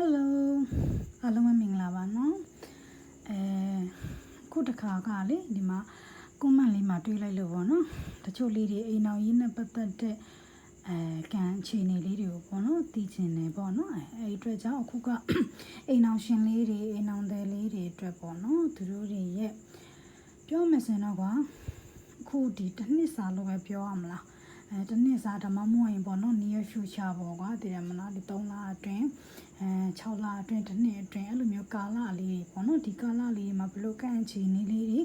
Hello အားလုံးပဲမင်္ဂလာပါနော်အဲခုတစ်ခါကလေဒီမှာကွန်မန့်လေးမှာတွေးလိုက်လို့ပေါ့နော်တချို့လေးတွေအိမ်အောင်ရေးနဲ့ပတ်သက်တဲ့အဲကန်အခြေအနေလေးတွေကိုပေါ့နော်သိချင်တယ်ပေါ့နော်အဲအဲ့ဒီအတွက်ကြောင့်အခုကအိမ်အောင်ရှင်လေးတွေအိမ်အောင်သည်လေးတွေအတွက်ပေါ့နော်သူတို့တွေရဲ့ပြောမယ်ဆိုရင်တော့ကွာအခုဒီတစ်နှစ်စာလို့ပဲပြောရမလားအဲတစ်နှစ်စာဓမ္မမဟုတ်ရင်ပေါ့နော် near future ပေါ့ကွာတည်တယ်မလားဒီ3လအတွင်း အဲ6လအတွင်းတစ်နှစ်အတွင်းအဲ့လိုမျိုးကာလလေးတွေပေါ့နော်ဒီကာလလေးတွေမှာဘယ်လိုကန့်ချီနေလေးတွေ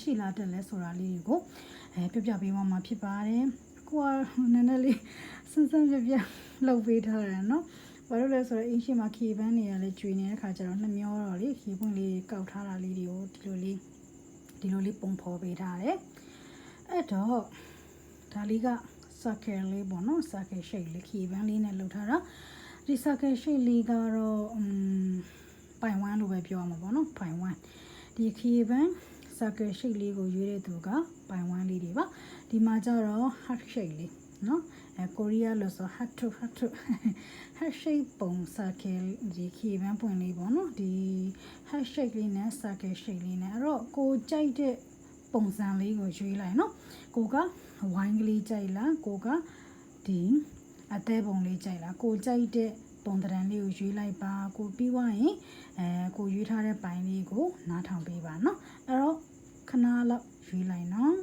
ရှိလာတယ်လဲဆိုတာလေးတွေကိုအဲပြပြပေးမှမှာဖြစ်ပါတယ်ကိုကနည်းနည်းလေးစမ်းစမ်းပြပြလှုပ်ပေးထားတယ်နော်ဘာလို့လဲဆိုတော့အင်းရှိမှာခီပန်းနေရလဲကျွေနေတဲ့ခါကျတော့နှမျောတော့လေခီပွင့်လေးကောက်ထားတာလေးတွေကိုဒီလိုလေးဒီလိုလေးပုံဖော်ပေးထားတယ်အဲ့တော့ဒါလေးက circle လေးပေါ့နော် circle shape လေးခီပန်းလေးနဲ့လှုပ်ထားတာ ဒီ circle shape လေးကတော့ um ပိုင်1လို့ပဲပြောရမှာပေါ့နော်ပိုင်1ဒီခီပန်း circle shape လေးကိုရွေးတဲ့သူကပိုင်1လေးတွေပါဒီမှာကျတော့ heart shape လေးနော်အဲကိုရီးယားလို့ဆို heart to heart to heart shape ပုံ circle ဒီခီပန်းပွင့်လေးပေါ့နော်ဒီ heart shape လေးနဲ့ circle shape လေးနဲ့အဲ့တော့ကိုကြိုက်တဲ့ပုံစံလေးကိုရွေးလိုက်နော်ကိုကဝိုင်းကလေးကြိုက်လားကိုကဒီ အသေးပုံလေးကြိုက်လားကိုကြိုက်တဲ့ပုံတံလေးကိုရွေးလိုက်ပါကိုပြီးွားရင်အဲကိုရွေးထားတဲ့ပိုင်းလေးကိုနားထောင်ပေးပါနော်အဲ့တော့ခဏလောက်ရွေးလိုက်နော်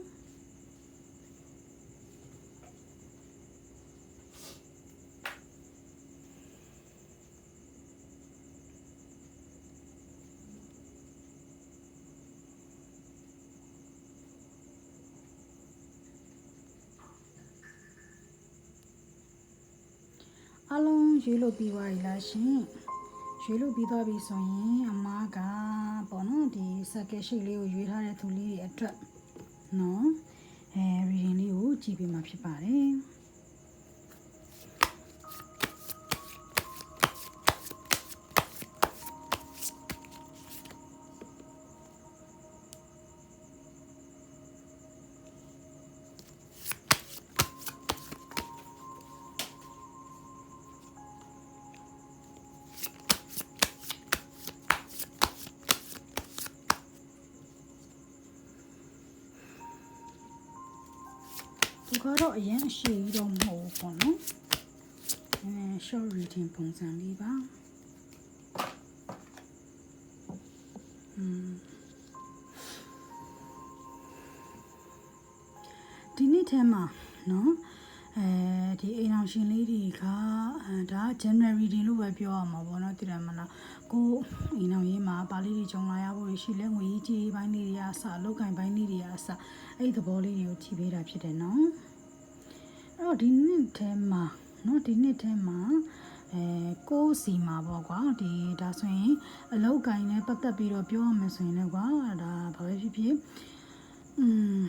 အလုံးရွေးလို့ပြီးသွားပြီလားရှင်ရွေးလို့ပြီးသွားပြီဆိုရင်အမားကပေါ့နော်ဒီ circle shape လေးကိုရွေးထားတဲ့သူလေးတွေအတွက်နော်အဲ reading လေးကိုကြည့်ပေးမှာဖြစ်ပါတယ် သူကတော့အရင်အရှိကြီးတော့မဟုတ်ဘူးပေါ့နော်အဲ short reading ပုံစံလေးပါอืมဒီနေ့ထဲမှာနော်အဲဒီအိမ်အောင်ရှင်လေးတွေကအဲဒါ general reading လို့ပဲပြောရမှာပေါ့နော်တည်တယ်မလားကိုအိမ်အောင်ရေးမှာပါဠိတွေကြုံလာရဖို့ရှိလဲငွေကြီးကြီးပိုင်းလေးတွေအစအလောက်ကင်ပိုင်းလေးတွေအစအဲ့ဒီသဘောလေးတွေကိုကြည့်ပေးတာဖြစ်တယ်နော်အဲ့ တော့ဒီနှစ်ထဲမှာเนาะဒီနှစ်ထဲမှာအဲကိုးစီမှာပေါ့ကွာဒီဒါဆိုရင်အလောက်ကင်နဲ့ပတ်သက်ပြီးတော့ပြောရမယ်ဆိုရင်လည်းကွာဒါဘာပဲဖြစ်ဖြစ်อืม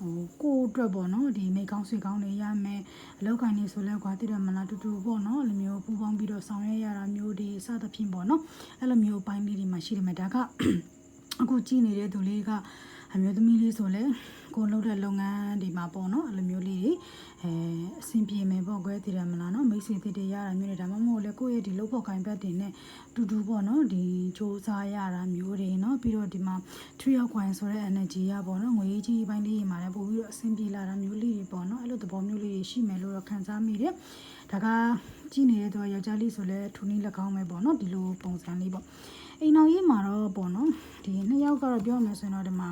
ဟိုကိုယ့်အတွက်ပေါ့နော်ဒီမိကောင်းဆွေကောင်းတွေရမယ်အလောက်ကင်နေဆိုလဲကွာတည်တယ်မလားတူတူပေါ့နော်အဲ့လိုမျိုးပူပေါင်းပြီးတော့ဆောင်ရွက်ရတာမျိုးတွေစသဖြင့်ပေါ့နော်အဲ့လိုမျိုးပိုင်းလေးတွေမှာရှိတယ်မယ်ဒါက အခုကြည့်နေတဲ့သူလေးကအမျိုးသမီးလေးဆိုလဲ ကိုလုပ်တဲ့လုပ်ငန်းဒီမှာပေါ့နော်အဲ့လိုမျိုးလေးတွေအဲအဆင်ပြေမယ်ပေါ့ကွယ်တည်တယ်မလားနော်မိတ်ဆွေတိတေရတာမျိုးတွေဒါမှမဟုတ်လဲကိုယ့်ရဲ့ဒီလုပ်ဖို့ကင်ဘက်တွေနဲ့တူတူပေါ့နော်ဒီစူးစမ်းရတာမျိုးတွေနော်ပြီးတော့ဒီမှာ tree of coin ဆိုတဲ့ energy ရပေါ့နော်ငွေကြီးပိုင်းလေးတွေမှာလည်းပို့ပြီးတော့အဆင်ပြေလာတာမျိုးလေးတွေပေါ့နော်အဲ့လိုသဘောမျိုးလေးတွေရှိမယ်လို့တော့ခံစားမိတယ်ဒါကကြည့်နေတဲ့သူကယောက်ျားလေးဆိုလဲထူနီးလက်ကောင်းပဲပေါ့နော်ဒီလိုပုံစံလေးပေါ့အိမ်တော်ကြီးမှာတော့ပေါ့နော်ဒီနှစ်ယောက်ကတော့ပြောမယ်ဆိုရင်တော့ဒီမှာ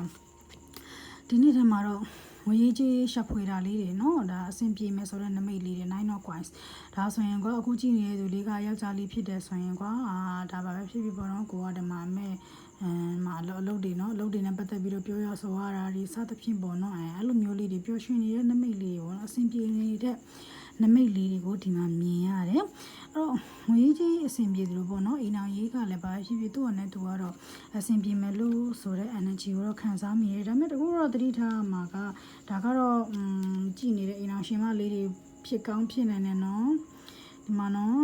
ဒီနေ့ထဲမှာတော့ငွေရေးကြီးရှက်ဖွေတာလေးတွေနော်ဒါအဆင်ပြေမယ်ဆိုတော့နမိတ်လေးတွေ9 not coins ဒါဆိုရင်ကွာအခုကြည့်နေတဲ့သူလေးကယောက်ျားလေးဖြစ်တယ်ဆိုရင်ကွာအာဒါပါပဲဖြစ်ဖြစ်ပေါ့နော်ကိုကဒီမှာမဲ့အဲမှာအလုပ်အလုပ်တွေနော်အလုပ်တွေနဲ့ပတ်သက်ပြီးတော့ပြောရဆိုရတာဒီစသဖြင့်ပေါ့နော်အဲအဲ့လိုမျိုးလေးတွေပျော်ရွှင်နေတဲ့နမိတ်လေးတွေပေါ့နော်အဆင်ပြေနေတဲ့နမိတ်လေးတွေကိုဒီမှာမြင်ရတယ် အဲ့တော့ငွေကြီးအဆင်ပြေတယ်လို့ပေါ့နော်အိမ်အောင်ရေးကလည်းပါဖြစ်ဖြစ်သူ့အနေနဲ့သူကတော့အဆင်ပြေမယ်လို့ဆိုတဲ့ energy ကိုတော့ခံစားမိရတယ်ဒါပေမဲ့တကူတော့တတိထားမှာကဒါကတော့อืมကြည်နေတဲ့အိမ်အောင်ရှင်မလေးတွေဖြစ်ကောင်းဖြစ်နိုင်တယ်နော်ဒီမှာနော်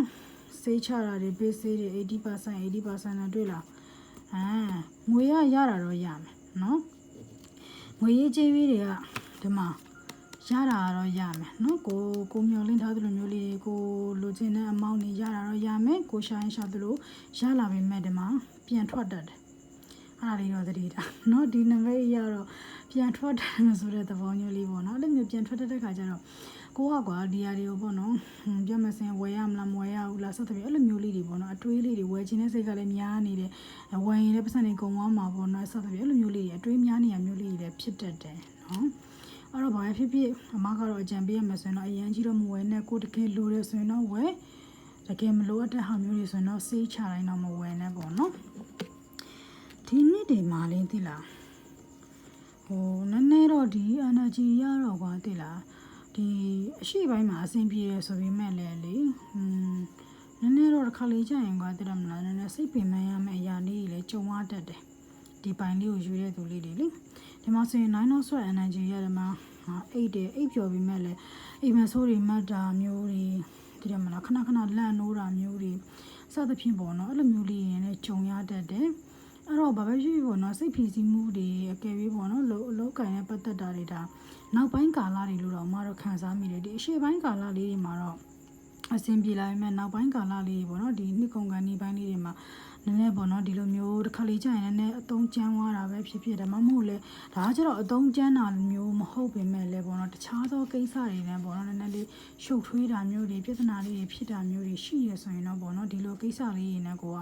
စေးချတာတွေပေးစေးတွေ80% 80%နဲ့တွေ့လားအာငွေရရတာတော့ရမယ်နော်ငွေရေးကြေးပြီးတွေကဒီမှာ ရတာတော့ရမယ်နော်ကိုကိုမျောလင်းထားသလိုမျိုးလေးကိုလိုချင်တဲ့အမောင်းနေရတာတော့ရမယ်ကိုရှာရင်ရှာသလိုရလာပြီမဲ့ဒီမှာပြန်ထွက်တတ်တယ်အဲ့ဒါလေးတော့သတိထားနော်ဒီနံပါတ်ရတော့ပြန်ထွက်တတ်မယ်ဆိုတဲ့သဘောမျိုးလေးပေါ့နော်အဲ့လိုမျိုးပြန်ထွက်တတ်တဲ့ခါကျတော့ကိုကကွာဒီနေရာတွေကိုပေါ့နော်ပြမစင်ဝယ်ရမလားမဝယ်ရဘူးလားစသဖြင့်အဲ့လိုမျိုးလေးတွေပေါ့နော်အတွေးလေးတွေဝယ်ချင်တဲ့စိတ်ကလည်းများနေတယ်ဝယ်ရင်လည်းပတ်စံတွေကုန်သွားမှာပေါ့နော်စသဖြင့်အဲ့လိုမျိုးလေးတွေအတွေးများနေရမျိုးလေးတွေလည်းဖြစ်တတ်တယ်နော် အဲ့တော့ဘာပဲဖြစ်ဖြစ်အမကတော့အကြံပေးရမယ်ဆိုရင်တော့အရင်ကြီးတော့မဝယ်နဲ့ကိုတကယ်လိုတယ်ဆိုရင်တော့ဝယ်တကယ်မလိုအပ်တဲ့ဟာမျိုးတွေဆိုရင်တော့စေးချတိုင်းတော့မဝယ်နဲ့ပေါ့နော်ဒီနေ့ဒီမှာလေးသိလားဟိုနည်းနည်းတော့ဒီ energy ရတော့ကွာသိလားဒီအရှိပိုင်းမှာအဆင်ပြေရဆိုပေမဲ့လည်းလေဟွန်းနည်းနည်းတော့တစ်ခါလေးကြာရင်ကွာသိတယ်မလားနည်းနည်းစိတ်ပင်ပန်းရမယ့်အရာလေးတွေလည်းကြုံရတတ်တယ်ဒီပိုင်းလေးကိုယူတဲ့သူလေးတွေလေ ဒီမှာဆိုရင်9 of sweat energy ရတယ်မှာအိတ်တယ်အိတ်ပျော်ပြီးမဲ့လည်းအိမ်မဆိုးတွေမတ်တာမျိုးတွေသိတယ်မလားခဏခဏလန့်နိုးတာမျိုးတွေစသဖြင့်ပေါ့နော်အဲ့လိုမျိုးလေးတွေလည်းကြုံရတတ်တယ်အဲ့တော့ဘာပဲဖြစ်ဖြစ်ပေါ့နော်စိတ်ဖိစီးမှုတွေအကယ်၍ပေါ့နော်လောလောကန်နဲ့ပတ်သက်တာတွေဒါနောက်ပိုင်းကာလတွေလို့တော့မတော့ခံစားမိတယ်ဒီအရှေ့ပိုင်းကာလလေးတွေမှာတော့ အဆင်ပြေလာပေမဲ့နောက်ပိုင်းကာလလေးတွေပေါ့နော်ဒီနှစ်ကုန်ကန်ဒီပိုင်းလေးတွေမှာနည်းနည်းပေါ့နော်ဒီလိုမျိုးတစ်ခါလေးကြာရင်လည်းအတုံးကျန်းသွားတာပဲဖြစ်ဖြစ်ဒါမှမဟုတ်လေဒါကကျတော့အတုံးကျန်းတာမျိုးမဟုတ်ပေမဲ့လည်းပေါ့နော်တခြားသောကိစ္စတွေနဲ့ပေါ့နော်နည်းနည်းလေးရှုပ်ထွေးတာမျိုးတွေပြဿနာလေးတွေဖြစ်တာမျိုးတွေရှိရဆိုရင်တော့ပေါ့နော်ဒီလိုကိစ္စလေးတွေနဲ့ကိုက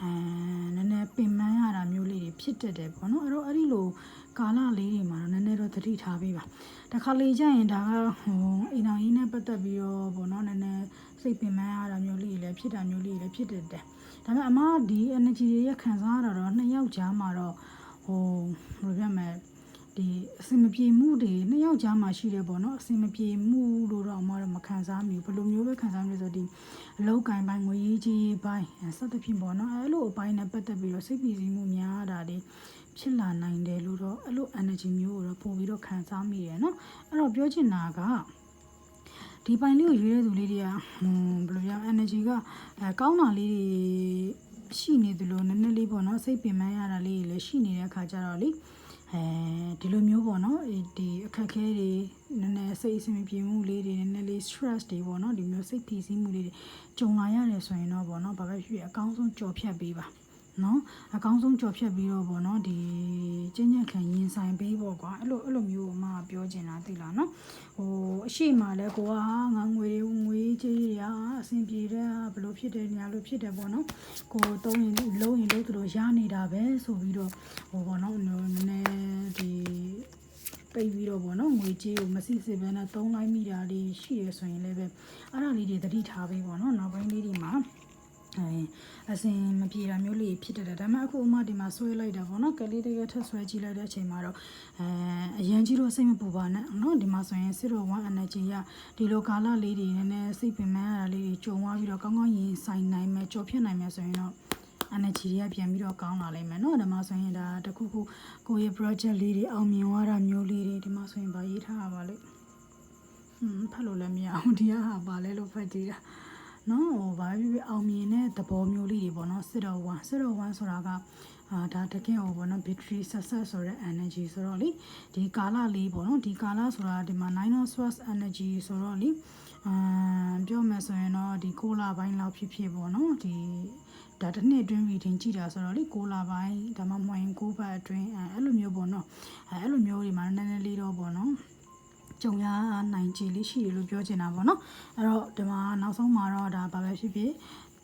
အဲနည်းနည်းပင်ပန်းရတာမျိုးလေးတွေဖြစ်တတ်တယ်ပေါ့နော်အဲ့တော့အဲ့ဒီလိုကာလလေးတွေမှာတော့နည်းနည်းတော့သတိထားပေးပါ တခါလေကြာရင်ဒါကဟိုအိမ်တော်ကြီးနဲ့ပတ်သက်ပြီးတော့ပေါ့နော်နည်းနည်းစိတ်ပင်ပန်းရတာမျိုးလေးတွေလည်းဖြစ်တာမျိုးလေးတွေလည်းဖြစ်တတ်တယ်ဒါပေမဲ့အမဒီ energy တွေရခံစားရတာတော့နှစ်ယောက်ကြားမှာတော့ဟိုဘယ်လိုပြောမလဲဒီအစင်မပြေမှုတွေနှစ်ယောက်ကြားမှာရှိတယ်ပေါ့နော်အစင်မပြေမှုလို့တော့အမတော့မခံစားမိဘူးဘယ်လိုမျိုးပဲခံစားမိဆိုဒီအလောက်ကင်ပိုင်းငွေရေးကြီးပိုင်းစသဖြင့်ပေါ့နော်အဲ့လိုအပိုင်းနဲ့ပတ်သက်ပြီးတော့စိတ်ပီစီမှုများတာတွေ ဖြစ်လာနိုင်တယ်လို့တော့အဲ့လို energy မျိုးကိုတော့ပို့ပြီးတော့ခံစားမိတယ်နော်အဲ့တော့ပြောချင်တာကဒီပိုင်းလေးကိုရွေးတဲ့သူလေးတွေကဟွန်းဘယ်လိုပြော energy ကအဲကောင်းတာလေးတွေရှိနေသလိုနည်းနည်းလေးပေါ့နော်စိတ်ပင်ပန်းရတာလေးတွေလည်းရှိနေတဲ့အခါကျတော့လေအဲဒီလိုမျိုးပေါ့နော်ဒီအခက်ခဲတွေနည်းနည်းစိတ်အဆင်မပြေမှုလေးတွေနည်းနည်းလေး stress တွေပေါ့နော်ဒီမျိုးစိတ်ဖိစီးမှုလေးတွေကြုံလာရတယ်ဆိုရင်တော့ပေါ့နော်ဘာပဲဖြစ်ဖြစ်အကောင်းဆုံးကြော်ဖြတ်ပေးပါ နော်အကောင်းဆုံးကြော်ဖြတ်ပြီးတော့ပေါ့နော်ဒီကျဉ်းကျဉ်းခံရင်ဆိုင်ပေးပေါ့ကွာအဲ့လိုအဲ့လိုမျိုးမှပြောချင်တာသိလားနော်ဟိုအရှိမလဲကိုကဟာငါငွေတွေငွေကြီးတွေဟာအဆင်ပြေတဲ့ဘလို့ဖြစ်တယ်ညာလို့ဖြစ်တယ်ပေါ့နော်ကိုတုံးရင်လုံးရင်လုံးသူတို့ရနေတာပဲဆိုပြီးတော့ဟိုပေါ့နော်နည်းနည်းဒီပိတ်ပြီးတော့ပေါ့နော်ငွေကြေးကိုမစစ်စစ်ပဲနဲ့သုံးလိုက်မိတာလေးရှိရဆိုရင်လည်းပဲအဲ့ဒါလေးတွေသတိထားပေးပေါ့နော်နောက်ပိုင်းလေးတွေမှာ အဲအစင်မပြေတာမျိုးလေးဖြစ်တတ်တယ်ဒါပေမဲ့အခုအမဒီမှာဆွဲလိုက်တာပေါ့နော်ကလေးတကယ်ထက်ဆွဲကြည့်လိုက်တဲ့အချိန်မှာတော့အဲအရန်ကြီးတော့စိတ်မပူပါနဲ့နော်ဒီမှာဆိုရင်01 energy ရဒီလိုကာလလေးတွေနည်းနည်းစိတ်ပင်ပန်းရတာလေးတွေကြုံသွားပြီးတော့ကောင်းကောင်းရင်ဆိုင်နိုင်မယ်ကြော်ဖြတ်နိုင်မယ်ဆိုရင်တော့ energy တွေကပြန်ပြီးတော့ကောင်းလာလိမ့်မယ်เนาะဒီမှာဆိုရင်ဒါတခုခုကိုယ့်ရဲ့ project လေးတွေအောင်မြင်သွားတာမျိုးလေးတွေဒီမှာဆိုရင်ဗာရေးထားရပါလိမ့်ဟွန်းဖတ်လို့လည်းမရအောင်ဒီကဟာပါလဲလို့ဖတ်ကြည့်တာ နော်ဟိုဘာဖြစ်ဖြစ်အောင်မြင်တဲ့သဘောမျိုးလေးတွေပေါ့နော်စစ်တော်1စစ်တော်1ဆိုတာကအာဒါတကယ်ဟိုပေါ့နော် battery success ဆိုတဲ့ energy ဆိုတော့လေဒီကာလလေးပေါ့နော်ဒီကာလဆိုတာဒီမှာ9 of swords energy ဆိုတော့လေအာပြောမယ်ဆိုရင်တော့ဒီ6လပိုင်းလောက်ဖြစ်ဖြစ်ပေါ့နော်ဒီဒါတစ်နှစ်အတွင်း reading ကြည့်တာဆိုတော့လေ6လပိုင်းဒါမှမဟုတ်ရင်9ပတ်အတွင်းအဲ့လိုမျိုးပေါ့နော်အဲ့လိုမျိုးတွေမှာနည်းနည်းလေးတော့ပေါ့နော် ကြုံရနိုင်ခြေလေးရှိတယ်လို့ပြောချင်တာပေါ့နော်အဲ့တော့ဒီမှာနောက်ဆုံးမှာတော့ဒါဘာပဲဖြစ်ဖြစ်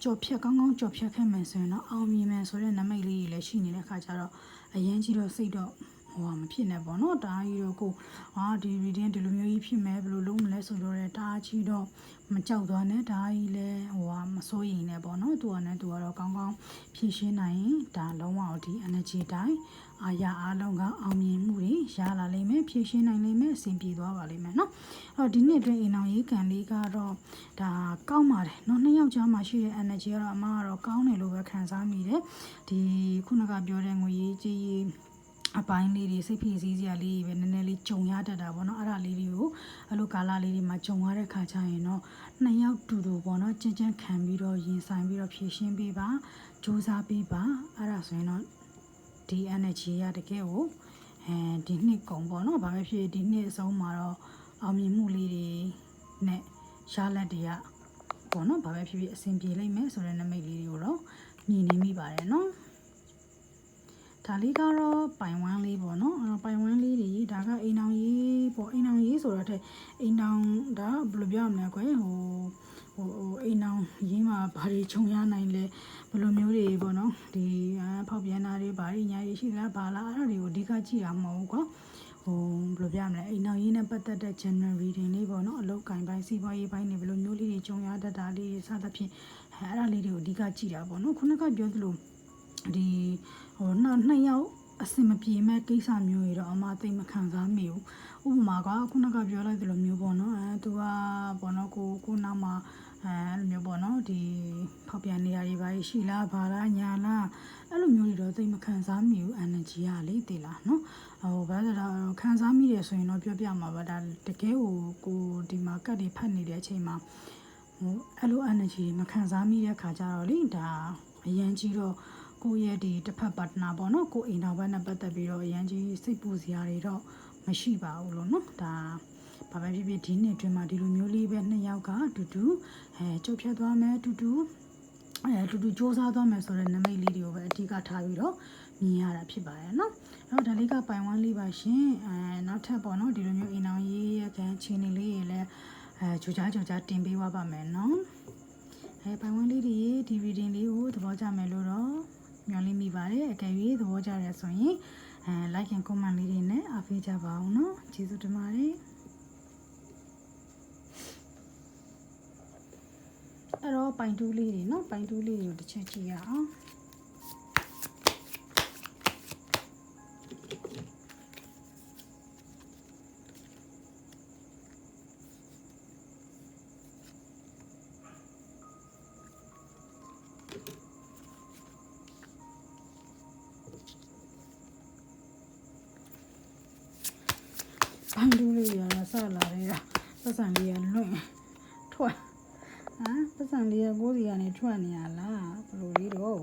ကြော်ဖြတ်ကောင်းကောင်းကြော်ဖြတ်ခဲ့မယ်ဆိုရင်တော့အောင်မြင်မယ်ဆိုတဲ့နမိတ်လေးတွေလည်းရှိနေတဲ့ခါကျတော့အရင်ကြီးတော့စိတ်တော့ဟိုဟာမဖြစ်နဲ့ပေါ့နော်ဒါကြီးတော့ကိုဟာဒီ reading ဒီလိုမျိုးကြီးဖြစ်မယ်ဘယ်လိုလုပ်မလဲဆိုတော့ဒါကြီးတော့မကြောက်သွားနဲ့ဒါကြီးလဲဟိုဟာမစိုးရင်လည်းပေါ့နော်သူကလည်းသူကတော့ကောင်းကောင်းဖြည့်ရှင်းနိုင်ရင်ဒါလုံးဝဒီ energy တိုင်း အာရအားလုံးကအောင်မြင်မှုတွေရလာလိမ့်မယ်ဖြည့်ရှင်းနိုင်လိမ့်မယ်အဆင်ပြေသွားပါလိမ့်မယ်နော်အဲ့တော့ဒီနှစ်အတွင်းအိမ်အောင်ရေးကံလေးကတော့ဒါကောင်းပါတယ်နော်နှစ်ယောက်ကြားမှာရှိတဲ့ energy ကတော့အမကတော့ကောင်းတယ်လို့ပဲခံစားမိတယ်ဒီခုနကပြောတဲ့ငွေရေးကြေးရေးအပိုင်းလေးတွေစိတ်ဖိစီးစရာလေးတွေပဲနည်းနည်းလေးဂျုံရတတ်တာပေါ့နော်အဲ့ဒါလေးတွေကိုအဲ့လိုကာလလေးတွေမှာဂျုံရတဲ့ခါကျရင်တော့နှစ်ယောက်တူတူပေါ့နော်ချင်းချင်းခံပြီးတော့ရင်ဆိုင်ပြီးတော့ဖြည့်ရှင်းပေးပါစူးစမ်းပေးပါအဲ့ဒါဆိုရင်တော့ ဒီ energy ရတကယ်ကိုအဲဒီနှစ်ကုန်ပေါ့နော်ဘာပဲဖြစ်ဖြစ်ဒီနှစ်အဆုံးမှာတော့အောင်မြင်မှုလေးတွေနဲ့ရှားလက်တွေကဟပေါ့နော်ဘာပဲဖြစ်ဖြစ်အဆင်ပြေလိမ့်မယ်ဆိုတဲ့နမိတ်လေးတွေကိုတော့မြင်နေမိပါတယ်နော် ဒါလေးကတော့ပိုင်ဝမ်းလေးပေါ့နော်အဲ့တော့ပိုင်ဝမ်းလေးတွေဒါကအိမ်အောင်ရေးပေါ့အိမ်အောင်ရေးဆိုတော့တဲ့အိမ်အောင်ဒါဘယ်လိုပြောရမလဲကွယ်ဟိုဟိုဟိုအိမ်အောင်ရင်းမှာဘာတွေခြုံရနိုင်လဲဘယ်လိုမျိုးတွေပေါ့နော်ဒီဖောက်ပြန်တာတွေဘာတွေညာတွေရှိလားဘာလားအဲ့ဒါတွေကိုအဓိကကြည့်ရမှာမဟုတ်ဘူးကွာဟိုဘယ်လိုပြမလဲအိမ်နောက်ရေးနဲ့ပတ်သက်တဲ့ general reading လေးပေါ့နော်အလုပ်ကင်ပိုင်းစီးပွားရေးပိုင်းတွေဘယ်လိုမျိုးလေးတွေကြုံရတတ်တာလေးတွေစသဖြင့်အဲအဲ့ဒါလေးတွေကိုအဓိကကြည့်တာပေါ့နော်ခုနကပြောသလိုဒီ ဟိုနှစ်နှစ်ယောက်အစင်မပြေမဲ့ကိစ္စမျိုးတွေတော့အမသိမခံစားမိဘူးဥပမာကခုနကပြောလိုက်သလိုမျိုးပေါ့နော်အဲသူကပေါ့နော်ကိုကိုနောက်မှာအဲအဲ့လိုမျိုးပေါ့နော်ဒီဖောက်ပြန်နေရတွေပါရှိလားဘာလားညာလားအဲ့လိုမျိုးတွေတော့သိမခံစားမိဘူး energy ကလေသိလားနော်ဟိုဘာလဲတော့ခံစားမိတယ်ဆိုရင်တော့ပြောပြမှာပါဒါတကယ်ကိုကိုဒီမှာကတ်တွေဖတ်နေတဲ့အချိန်မှာဟိုအဲ့လို energy မခံစားမိတဲ့ခါကျတော့လေဒါအရန်ကြီးတော့ ကိုယ့်ရဲ့ဒီတစ်ဖက်ပါတနာပေါ့နော်ကိုယ်အိမ်တော်ဘက်နဲ့ပတ်သက်ပြီးတော့အရန်ကြီးစိတ်ပူစရာတွေတော့မရှိပါဘူးလို့နော်ဒါဘာပဲဖြစ်ဖြစ်ဒီနှစ်အတွင်းမှာဒီလိုမျိုးလေးပဲနှစ်ယောက်ကအတူတူအဲကြုတ်ဖြတ်သွားမယ်အတူတူအဲအတူတူစူးစမ်းသွားမယ်ဆိုတဲ့နမိတ်လေးတွေကိုပဲအဓိကထားပြီးတော့မြင်ရတာဖြစ်ပါတယ်နော်အဲ့တော့ဒါလေးကပိုင်ဝမ်းလေးပါရှင်အဲနောက်ထပ်ပေါ့နော်ဒီလိုမျိုးအိမ်အောင်ရေးရကန်ချင်းနေလေးတွေလည်းအဲကြိုကြားကြိုကြားတင်ပေးသွားပါမယ်နော်အဲပိုင်ဝမ်းလေးတွေဒီ reading လေးကိုသဘောကျမယ်လို့တော့ မျှော်လင့်မိပါတယ်အကယ်၍သဘောကျရဆိုရင်အဲ like and comment လေးတွေနဲ့အားပေးကြပါအောင်နော်ကျေးဇူးတင်ပါတယ်အဲ့တော့ပိုင်တူးလေးတွေနော်ပိုင်တူးလေးတွေကိုတစ်ချက်ကြည့်ရအောင် ပိုင်တူးလေးတွေကတော့ဆက်လာတဲ့ပတ်စံလေးကလွင့်ထွက်ဟမ်ပတ်စံလေးကကိုယ်စီကနေထွက်နေရလားဘယ်လိုလေးတော့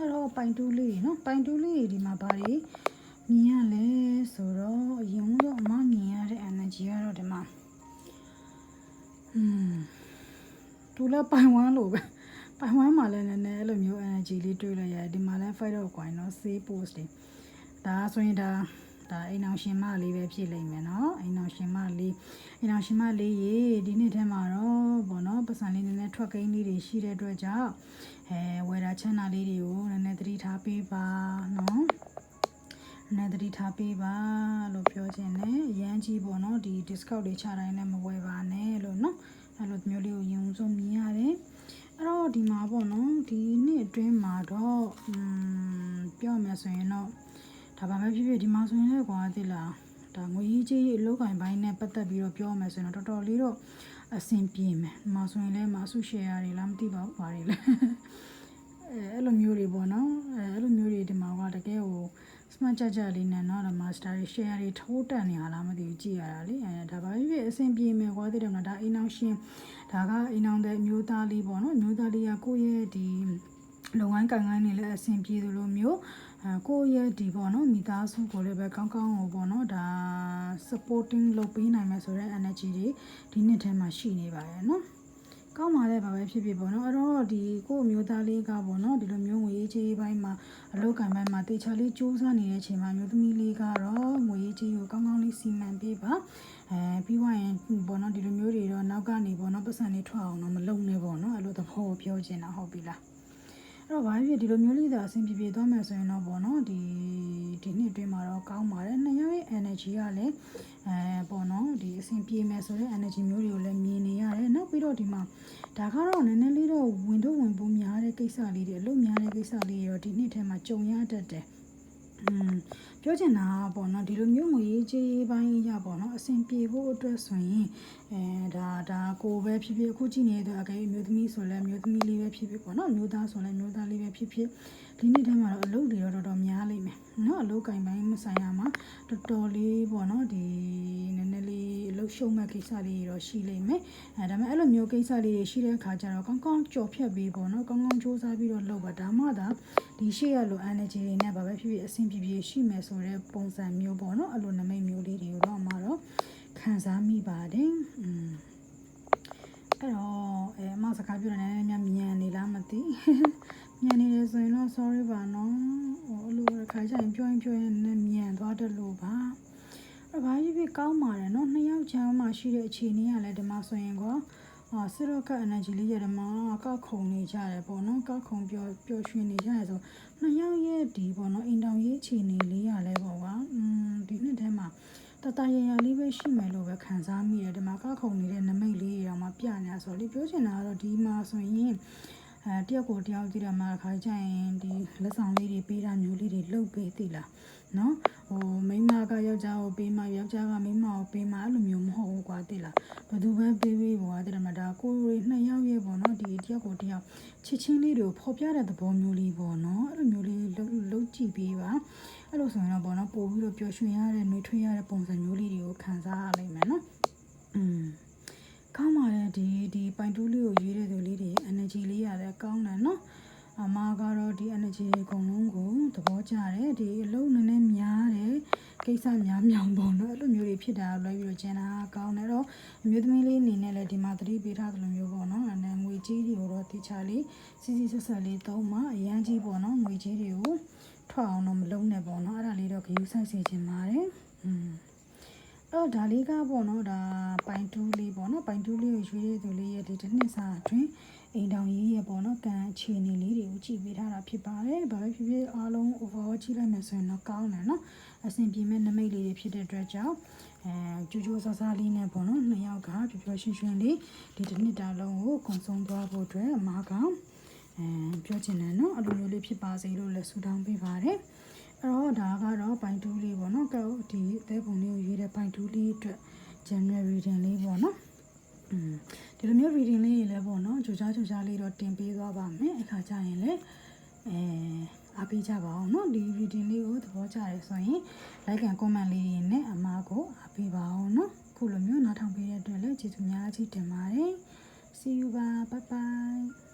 အဲ့တော့ပိုင်တူးလေးတွေနော်ပိုင်တူးလေးတွေဒီမှာဗာတွေမြင်ရလဲဆိုတော့အရင်တော့အမမြင်ရတဲ့ energy ကတော့ဒီမှာอืมတူလည်းပိုင်ဝမ်းလို့ပဲပိုင်ဝမ်းမှာလည်းနည်းနည်းအဲ့လိုမျိုး energy လေးတွေ့လိုက်ရတယ်ဒီမှာလည်း fight out coin နော် save post တွေဒါဆိုရင်ဒါ ဒါအိမ်အောင်ရှင်မလေးပဲဖြစ်လိမ့်မယ်နော်အိမ်အောင်ရှင်မလေးအိမ်အောင်ရှင်မလေးရေဒီနေ့ထဲမှာတော့ဘောနော်ပတ်စံလေးနည်းနည်းထွက်ကိန်းလေးတွေရှိတဲ့အတွက်ကြောင့်အဲဝယ်တာချမ်းသာလေးတွေကိုနည်းနည်းသတိထားပေးပါနော်နည်းသတိထားပေးပါလို့ပြောခြင်းနဲ့ရမ်းကြီးပေါ့နော်ဒီ discount တွေချတိုင်းနဲ့မဝယ်ပါနဲ့လို့နော်အဲ့လိုမျိုးလေးကိုရင်ဆုံးမြင်ရတယ်အဲ့တော့ဒီမှာပေါ့နော်ဒီနှစ်အတွင်းမှာတော့อืมပြောမယ်ဆိုရင်တော့ ဒါပါပဲဖြစ်ဖြစ်ဒီမှာဆိုရင်လည်းကွာသိလားဒါငွေကြီးကြီးအလုပ်ကင်ပိုင်းနဲ့ပတ်သက်ပြီးတော့ပြောမယ်ဆိုရင်တော့တော်တော်လေးတော့အဆင်ပြေမယ်ဒီမှာဆိုရင်လည်းမဆူရှယ်ယာတွေလားမသိပါဘူးဘာတွေလဲအဲအဲ့လိုမျိုးတွေပေါ့နော်အဲအဲ့လိုမျိုးတွေဒီမှာကတကယ်ဟို smart ကြကြလေးနဲ့နော်ဒါ master တွေ share တွေထိုးတက်နေရလားမသိဘူးကြည့်ရတာလေအဲဒါပါပဲဖြစ်အဆင်ပြေမယ်ကွာသိတယ်မလားဒါအိမ်အောင်ရှင်ဒါကအိမ်အောင်တဲ့မျိုးသားလေးပေါ့နော်မျိုးသားလေးကကိုယ့်ရဲ့ဒီလုပ်ငန်းကိုင်ကိုင်းနေလဲအဆင်ပြေသလိုမျိုး အဲကိုယ့်ရဲ့ဒီပေါ့နော်မိသားစုကိုလည်းပဲကောင်းကောင်းဟိုပေါ့နော်ဒါ supporting လုပ်ပေးနိုင်မယ်ဆိုတဲ့ energy တွေဒီနှစ်ထဲမှာရှိနေပါတယ်နော်ကောင်းပါလေဘာပဲဖြစ်ဖြစ်ပေါ့နော်အဲ့တော့ဒီကို့အမျိုးသားလေးကပေါ့နော်ဒီလိုမျိုးငွေရေးချေးပိုင်းမှာအလုပ်ကံပိုင်းမှာတေချာလေးစူးစမ်းနေတဲ့အချိန်မှာမျိုးသမီးလေးကတော့ငွေရေးချေးကိုကောင်းကောင်းလေးစီမံပေးပါအဲပြီးွားရင်ပေါ့နော်ဒီလိုမျိုးတွေတော့နောက်ကနေပေါ့နော်ပတ်စံလေးထွက်အောင်တော့မလုပ်နဲ့ပေါ့နော်အဲ့လိုသဘောကိုပြောချင်တာဟုတ်ပြီလား တော့ဘာဖြစ်ဒီလိုမျိုးလေးသာအဆင်ပြေပြေသွားမယ်ဆိုရင်တော့ပေါ့နော်ဒီဒီနှစ်အတွင်းမှာတော့ကောင်းပါတယ်နှစ်ယောက်ရဲ့ energy ကလည်းအဲပေါ့နော်ဒီအဆင်ပြေမယ်ဆိုတဲ့ energy မျိုးတွေကိုလည်းမြင်နေရတယ်နောက်ပြီးတော့ဒီမှာဒါကတော့နည်းနည်းလေးတော့ဝင်တော့ဝင်ဖို့များတဲ့ကိစ္စလေးတွေအလုပ်များတဲ့ကိစ္စလေးတွေတော့ဒီနှစ်ထဲမှာကြုံရတတ်တယ်อืมပြောချင်တာကပေါ့နော်ဒီလိုမျိုးငွေရေးကြေးရေးပိုင်းရပေါ့နော်အဆင်ပြေဖို့အတွက်ဆိုရင်အဲဒါဒါ ကိုပဲဖြစ်ဖြစ်အခုကြည့်နေတဲ့အတွက်အကယ်၍မျိုးသမီးဆိုလည်းမျိုးသမီးလေးပဲဖြစ်ဖြစ်ပေါ့နော်မျိုးသားဆိုလည်းမျိုးသားလေးပဲဖြစ်ဖြစ်ဒီနေ့တည်းမှာတော့အလုပ်တွေတော့တော်တော်များလိမ့်မယ်နော်အလုပ်ကင်ပိုင်းမဆိုင်ရမှာတော်တော်လေးပေါ့နော်ဒီနည်းနည်းလေးအလုပ်ရှုံးမဲ့ကိစ္စလေးတွေတော့ရှိလိမ့်မယ်အဲဒါပေမဲ့အဲ့လိုမျိုးကိစ္စလေးတွေရှိတဲ့အခါကျတော့ကောင်းကောင်းကြော်ဖြတ်ပြီးပေါ့နော်ကောင်းကောင်းစူးစမ်းပြီးတော့လုပ်ပါဒါမှသာဒီရှေ့ရလို energy တွေနဲ့ဘာပဲဖြစ်ဖြစ်အဆင်ပြေပြေရှိမယ်ဆိုတဲ့ပုံစံမျိုးပေါ့နော်အဲ့လိုနမိတ်မျိုးလေးတွေကိုတော့အမှတော့ခံစားမိပါတယ်อืม အဲ့တော့အဲအမစကားပြောတယ်နည်းနည်းများမြန်နေလားမသိမြန်နေတယ်ဆိုရင်တော့ sorry ပါနော်ဟိုအဲ့လိုတစ်ခါကျရင်ပြောရင်ပြောရင်နည်းမြန်သွားတယ်လို့ပါအဲ့ဘာကြီးဖြစ်ကောင်းပါတယ်နော်နှစ်ယောက်ချမ်းမှရှိတဲ့အခြေအနေကလည်းဒီမှာဆိုရင်ကောအာစစ်တော့က energy လေးရတယ်မှာကောက်ခုံနေကြတယ်ပေါ့နော်ကောက်ခုံပျော်ပျော်ရွှင်နေကြတယ်ဆိုနှစ်ယောက်ရဲ့ဒီပေါ့နော်အိမ်တောင်ရေးအခြေအနေလေးရလဲပေါ့ကွာอืมဒီနှစ်ထဲမှာ တတရရလေးပဲရှိမယ်လို့ပဲခံစားမိတယ်ဒီမှာကောက်ခုံနေတဲ့နမိတ်လေးတွေတော့မှပြနေတာဆိုလေပြောချင်တာကတော့ဒီမှာဆိုရင်အဲတယောက်ကိုတယောက်ကြည့်ရမှာခါကြရင်ဒီလက်ဆောင်လေးတွေပေးတာမျိုးလေးတွေလုပ်ပေးသီလားနော်ဟိုမိန်းမကယောက်ျားကိုပေးမှယောက်ျားကမိန်းမကိုပေးမှအဲ့လိုမျိုးမဟုတ်ဘူးကွာသိလားဘယ်သူပဲပေးပေးပေါ့ကွာသိတယ်မဒါကိုရီနှစ်ယောက်ရဲ့ပေါ့နော်ဒီတယောက်ကိုတယောက်ချစ်ချင်းလေးတွေကိုဖော်ပြတဲ့သဘောမျိုးလေးပေါ့နော်အဲ့လိုမျိုးလေးလုပ်လုပ်ကြည့်ပေးပါ အဲ့လိုဆိုရင်တော့ပေါ့နော်ပို့ပြီးတော့ပျော်ရွှင်ရတဲ့နှွေးထွေးရတဲ့ပုံစံမျိုးလေးတွေကိုခံစားရလိမ့်မယ်နော်อืมကောင်းပါတယ်ဒီဒီပိုင်တူးလေးကိုရွေးတဲ့သူလေးတွေ energy လေးရတယ်ကောင်းတယ်နော်အမကတော့ဒီ energy တွေအကုန်လုံးကိုသဘောကျတယ်ဒီအလုံးနည်းနည်းများတယ်ကိစ္စများမြောင်ပေါ့နော်အဲ့လိုမျိုးတွေဖြစ်တာလွယ်ပြီးတော့ကျန်တာကောင်းတယ်တော့အမျိုးသမီးလေးအနေနဲ့လည်းဒီမှာသတိပေးထားသလိုမျိုးပေါ့နော်အဲ့ဒါငွေကြီးတွေကိုတော့တိချလေးစီစီဆက်ဆက်လေးသုံးမှအရန်ကြီးပေါ့နော်ငွေကြီးတွေကို ထွက်အောင်တော့မလုံးနဲ့ပေါ့နော်အဲ့ဒါလေးတော့ဂရုစိုက်စေချင်ပါတယ်อืมအဲ့တော့ဒါလေးကပေါ့နော်ဒါပိုင်တူးလေးပေါ့နော်ပိုင်တူးလေးကိုရွေးတဲ့သူလေးရဲ့ဒီတစ်နှစ်စာအတွင်းအိမ်တောင်ကြီးရဲ့ပေါ့နော်ကံအခြေအနေလေးတွေကိုကြည့်ပေးထားတာဖြစ်ပါတယ်။ဘာပဲဖြစ်ဖြစ်အားလုံး overall ကြည့်လိုက်မယ်ဆိုရင်တော့ကောင်းတယ်နော်။အဆင်ပြေမဲ့နမိတ်လေးတွေဖြစ်တဲ့အတွက်ကြောင့်အဲကြိုးကြိုးဆဆလေးနဲ့ပေါ့နော်နှစ်ယောက်ကပျော်ပျော်ရွှင်ရွှင်လေးဒီတစ်နှစ်တာလုံးကိုကုံဆုံးသွားဖို့အတွက်အမားကအဲ ပြောချင်တယ်နော်အလိုမျိုးလေးဖြစ်ပါစေလို့လည်းဆုတောင်းပေးပါတယ်။အဲ့တော့ဒါကတော့ပိုင်တူးလေးပေါ့နော်ကောက်ဒီအသေးပုံလေးကိုရေးတဲ့ပိုင်တူးလေးအတွက် general reading လေးပေါ့နော်อืมဒီလိုမျိုး reading လေးတွေလည်းပေါ့နော်ကြိုကြားကြိုကြားလေးတော့တင်ပေးသွားပါမယ်အခါကျရင်လည်းအဲအားပေးကြပါအောင်เนาะဒီ reading လေးကိုသဘောကျတယ်ဆိုရင် like and comment လေးတွေနဲ့အမားကိုအားပေးပါအောင်เนาะခုလိုမျိုးနားထောင်ပေးတဲ့အတွက်လည်းကျေးဇူးများကြီးတင်ပါတယ် see you bye bye bye